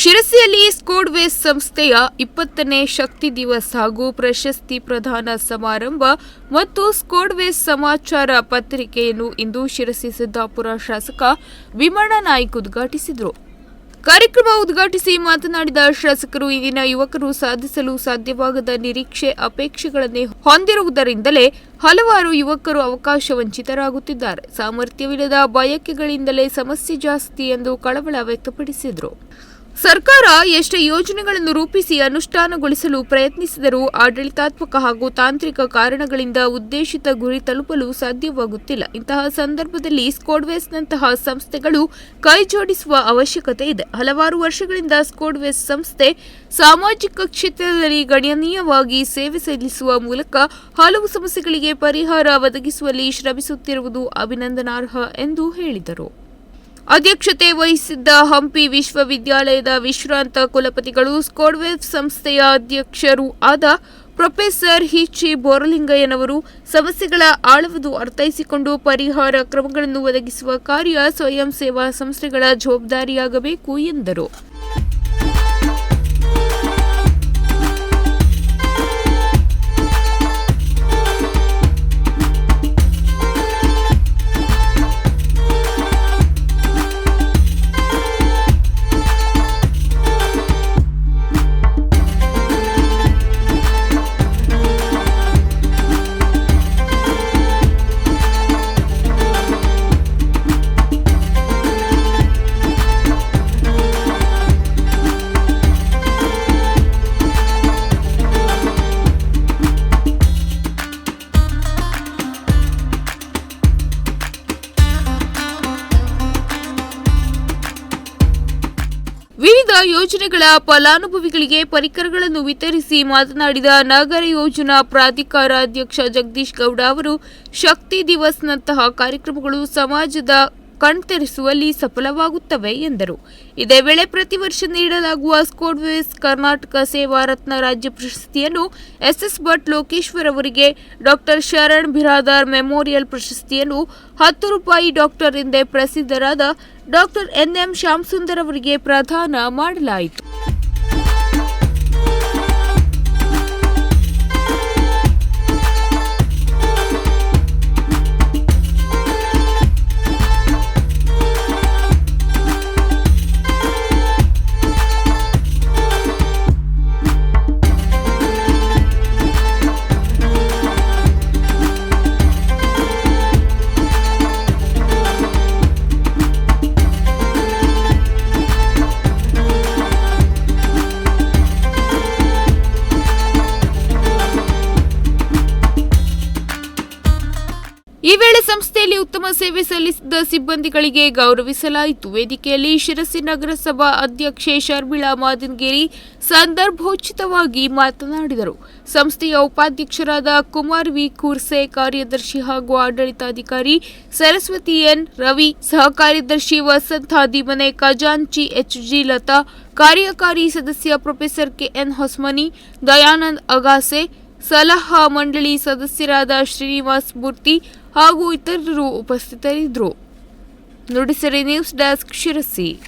ಶಿರಸಿಯಲ್ಲಿ ಸ್ಕೋಡ್ವೇಸ್ ಸಂಸ್ಥೆಯ ಇಪ್ಪತ್ತನೇ ಶಕ್ತಿ ದಿವಸ್ ಹಾಗೂ ಪ್ರಶಸ್ತಿ ಪ್ರದಾನ ಸಮಾರಂಭ ಮತ್ತು ಸ್ಕೋಡ್ವೇಸ್ ಸಮಾಚಾರ ಪತ್ರಿಕೆಯನ್ನು ಇಂದು ಶಿರಸಿ ಸಿದ್ದಾಪುರ ಶಾಸಕ ವಿಮಣ ನಾಯ್ಕ್ ಉದ್ಘಾಟಿಸಿದರು. ಕಾರ್ಯಕ್ರಮ ಉದ್ಘಾಟಿಸಿ ಮಾತನಾಡಿದ ಶಾಸಕರು ಇಂದಿನ ಯುವಕರು ಸಾಧಿಸಲು ಸಾಧ್ಯವಾಗದ ನಿರೀಕ್ಷೆ, ಅಪೇಕ್ಷೆಗಳನ್ನೇ ಹೊಂದಿರುವುದರಿಂದಲೇ ಹಲವಾರು ಯುವಕರು ಅವಕಾಶ ವಂಚಿತರಾಗುತ್ತಿದ್ದಾರೆ. ಸಾಮರ್ಥ್ಯವಿಲ್ಲದ ಬಯಕೆಗಳಿಂದಲೇ ಸಮಸ್ಯೆ ಜಾಸ್ತಿ ಎಂದು ಕಳವಳ ವ್ಯಕ್ತಪಡಿಸಿದರು. ಸರ್ಕಾರ ಎಷ್ಟೇ ಯೋಜನೆಗಳನ್ನು ರೂಪಿಸಿ ಅನುಷ್ಠಾನಗೊಳಿಸಲು ಪ್ರಯತ್ನಿಸಿದರೂ ಆಡಳಿತಾತ್ಮಕ ಹಾಗೂ ತಾಂತ್ರಿಕ ಕಾರಣಗಳಿಂದ ಉದ್ದೇಶಿತ ಗುರಿ ತಲುಪಲು ಸಾಧ್ಯವಾಗುತ್ತಿಲ್ಲ. ಇಂತಹ ಸಂದರ್ಭದಲ್ಲಿ ಸ್ಕೋಡ್ವೇಸ್ನಂತಹ ಸಂಸ್ಥೆಗಳು ಕೈಜೋಡಿಸುವ ಅವಶ್ಯಕತೆ ಇದೆ. ಹಲವಾರು ವರ್ಷಗಳಿಂದ ಸ್ಕೋಡ್ವೇಸ್ ಸಂಸ್ಥೆ ಸಾಮಾಜಿಕ ಕ್ಷೇತ್ರದಲ್ಲಿ ಗಣನೀಯವಾಗಿ ಸೇವೆ ಸಲ್ಲಿಸುವ ಮೂಲಕ ಹಲವು ಸಮಸ್ಯೆಗಳಿಗೆ ಪರಿಹಾರ ಒದಗಿಸುವಲ್ಲಿ ಶ್ರಮಿಸುತ್ತಿರುವುದು ಅಭಿನಂದನಾರ್ಹ ಎಂದು ಹೇಳಿದರು. ಅಧ್ಯಕ್ಷತೆ ವಹಿಸಿದ್ದ ಹಂಪಿ ವಿಶ್ವವಿದ್ಯಾಲಯದ ವಿಶ್ರಾಂತ ಕುಲಪತಿಗಳು ಸ್ಕೋಡ್ವೇವ್ ಸಂಸ್ಥೆಯ ಅಧ್ಯಕ್ಷರೂ ಆದ ಪ್ರೊಫೆಸರ್ ಹಿಚಿ ಬೋರಲಿಂಗಯ್ಯನವರು ಸಮಸ್ಯೆಗಳ ಆಳವನ್ನು ಅರ್ಥೈಸಿಕೊಂಡು ಪರಿಹಾರ ಕ್ರಮಗಳನ್ನು ಒದಗಿಸುವ ಕಾರ್ಯ ಸ್ವಯಂ ಸೇವಾ ಸಂಸ್ಥೆಗಳ ಜವಾಬ್ದಾರಿಯಾಗಬೇಕು ಎಂದರು. ಯೋಜನೆಗಳ ಫಲಾನುಭವಿಗಳಿಗೆ ಪರಿಕರಗಳನ್ನು ವಿತರಿಸಿ ಮಾತನಾಡಿದ ನಗರ ಯೋಜನಾ ಪ್ರಾಧಿಕಾರ ಅಧ್ಯಕ್ಷ ಜಗದೀಶ್ ಗೌಡ ಅವರು ಶಕ್ತಿ ದಿವಸ್ನಂತಹ ಕಾರ್ಯಕ್ರಮಗಳು ಸಮಾಜದ ಕಣ್ತೆರೆಸುವಲ್ಲಿ ಸಫಲವಾಗುತ್ತವೆ ಎಂದರು. ಇದೇ ವೇಳೆ ಪ್ರತಿ ವರ್ಷ ನೀಡಲಾಗುವ ಸ್ಕೋಡ್ವೇಸ್ ಕರ್ನಾಟಕ ಸೇವಾ ರತ್ನ ರಾಜ್ಯ ಪ್ರಶಸ್ತಿಯನ್ನು ಎಸ್ಎಸ್ ಭಟ್ ಲೋಕೇಶ್ವರ್ ಅವರಿಗೆ, ಡಾಕ್ಟರ್ ಶರಣ್ ಬಿರಾದಾರ್ ಮೆಮೋರಿಯಲ್ ಪ್ರಶಸ್ತಿಯನ್ನು ಹತ್ತು ರೂಪಾಯಿ ಡಾಕ್ಟರ್ ಎಂದೇ ಪ್ರಸಿದ್ಧರಾದ ಡಾಕ್ಟರ್ ಎನ್ಎಂ ಶ್ಯಾಮಸುಂದರ್ ಅವರಿಗೆ ಪ್ರದಾನ ಮಾಡಲಾಯಿತು. ಸಂಸ್ಥೆಯಲ್ಲಿ ಉತ್ತಮ ಸೇವೆ ಸಲ್ಲಿಸಿದ ಸಿಬ್ಬಂದಿಗಳಿಗೆ ಗೌರವಿಸಲಾಯಿತು. ವೇದಿಕೆಯಲ್ಲಿ ಶಿರಸಿ ನಗರಸಭಾ ಅಧ್ಯಕ್ಷೆ ಶರ್ಮಿಳಾ ಮಾದನ್ಗಿರಿ ಸಂದರ್ಭೋಚಿತವಾಗಿ ಮಾತನಾಡಿದರು. ಸಂಸ್ಥೆಯ ಉಪಾಧ್ಯಕ್ಷರಾದ ಕುಮಾರ್ ವಿ. ಕುರ್ಸೆ, ಕಾರ್ಯದರ್ಶಿ ಹಾಗೂ ಆಡಳಿತಾಧಿಕಾರಿ ಸರಸ್ವತಿ ಎನ್. ರವಿ ಸಹ ಕಾರ್ಯದರ್ಶಿ ವಸಂತ ದಿಮನೆ ಖಜಾಂಚಿ ಎಚ್ಜಿ ಲತಾ, ಕಾರ್ಯಕಾರಿ ಸದಸ್ಯ professor K N Hosmani, Dayanand Agase ಸಲಹಾ ಮಂಡಳಿ ಸದಸ್ಯರಾದ ಶ್ರೀನಿವಾಸ್ ಮೂರ್ತಿ ಹಾಗೂ ಇತರರು ಉಪಸ್ಥಿತರಿದ್ದರು. Nudisari news desk Sirsi.